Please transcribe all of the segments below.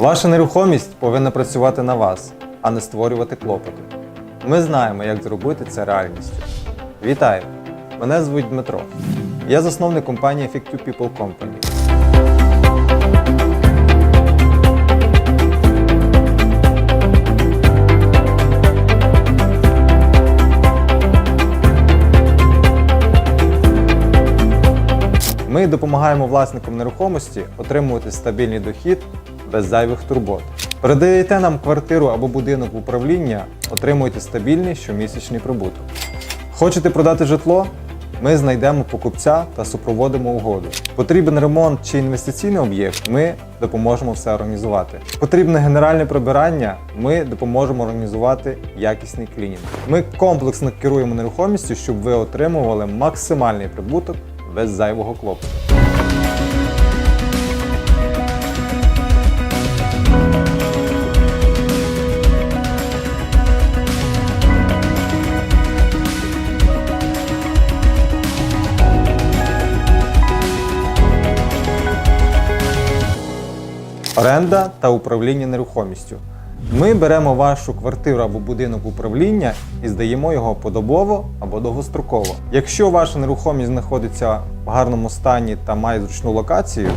Ваша нерухомість повинна працювати на вас, а не створювати клопоти. Ми знаємо, як зробити це реальністю. Вітаю! Мене звуть Дмитро. Я засновник компанії Effective People Company. Ми допомагаємо власникам нерухомості отримувати стабільний дохід без зайвих турбот. Передаєте нам квартиру або будинок в управління, отримуєте стабільний щомісячний прибуток. Хочете продати житло? Ми знайдемо покупця та супроводимо угоду. Потрібен ремонт чи інвестиційний об'єкт, ми допоможемо все організувати. Потрібне генеральне прибирання, ми допоможемо організувати якісний клінінг. Ми комплексно керуємо нерухомістю, щоб ви отримували максимальний прибуток без зайвого клопоту. Оренда та управління нерухомістю. Ми беремо вашу квартиру або будинок управління і здаємо його подобово або довгостроково. Якщо ваша нерухомість знаходиться в гарному стані та має зручну локацію,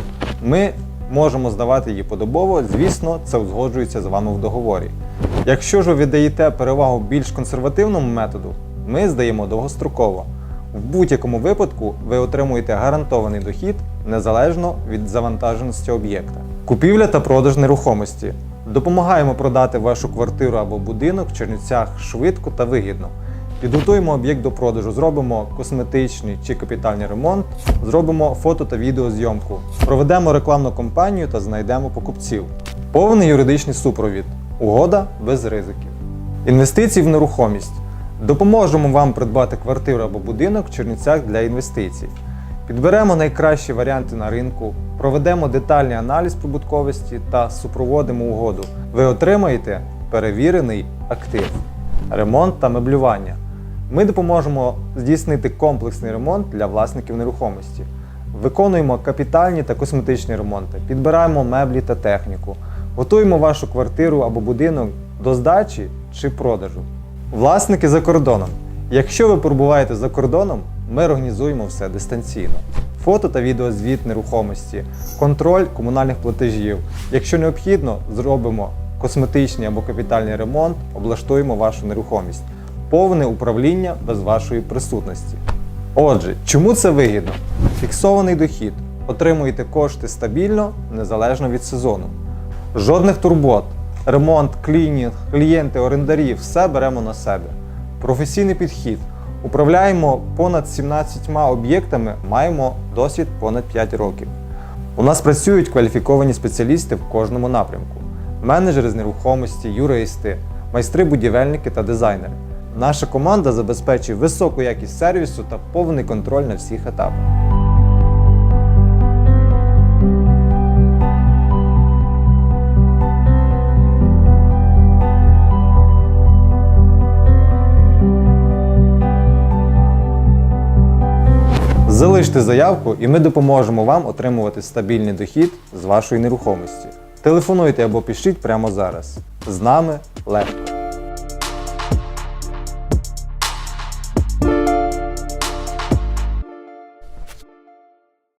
ми можемо здавати її подобово. Звісно, це узгоджується з вами в договорі. Якщо ж ви віддаєте перевагу більш консервативному методу, ми здаємо довгостроково. В будь-якому випадку ви отримуєте гарантований дохід незалежно від завантаженості об'єкта. Купівля та продаж нерухомості. Допомагаємо продати вашу квартиру або будинок в Чернівцях швидко та вигідно. Підготуємо об'єкт до продажу, зробимо косметичний чи капітальний ремонт, зробимо фото та відеозйомку, проведемо рекламну кампанію та знайдемо покупців. Повний юридичний супровід. Угода без ризиків. Інвестиції в нерухомість. Допоможемо вам придбати квартиру або будинок в Чернівцях для інвестицій. Підберемо найкращі варіанти на ринку, проведемо детальний аналіз прибутковості та супроводимо угоду. Ви отримаєте перевірений актив, ремонт та меблювання. Ми допоможемо здійснити комплексний ремонт для власників нерухомості. Виконуємо капітальні та косметичні ремонти, підбираємо меблі та техніку, готуємо вашу квартиру або будинок до здачі чи продажу. Власники за кордоном. Якщо ви перебуваєте за кордоном, ми організуємо все дистанційно. Фото та відеозвіт нерухомості, контроль комунальних платежів. Якщо необхідно, зробимо косметичний або капітальний ремонт, облаштуємо вашу нерухомість. Повне управління без вашої присутності. Отже, чому це вигідно? Фіксований дохід. Отримуєте кошти стабільно, незалежно від сезону. Жодних турбот, ремонт, клінінг, клієнти, орендарі все беремо на себе. Професійний підхід. Управляємо понад 17 об'єктами, маємо досвід понад 5 років. У нас працюють кваліфіковані спеціалісти в кожному напрямку: менеджери з нерухомості, юристи, майстри-будівельники та дизайнери. Наша команда забезпечує високу якість сервісу та повний контроль на всіх етапах. Залиште заявку, і ми допоможемо вам отримувати стабільний дохід з вашої нерухомості. Телефонуйте або пишіть прямо зараз. З нами легко.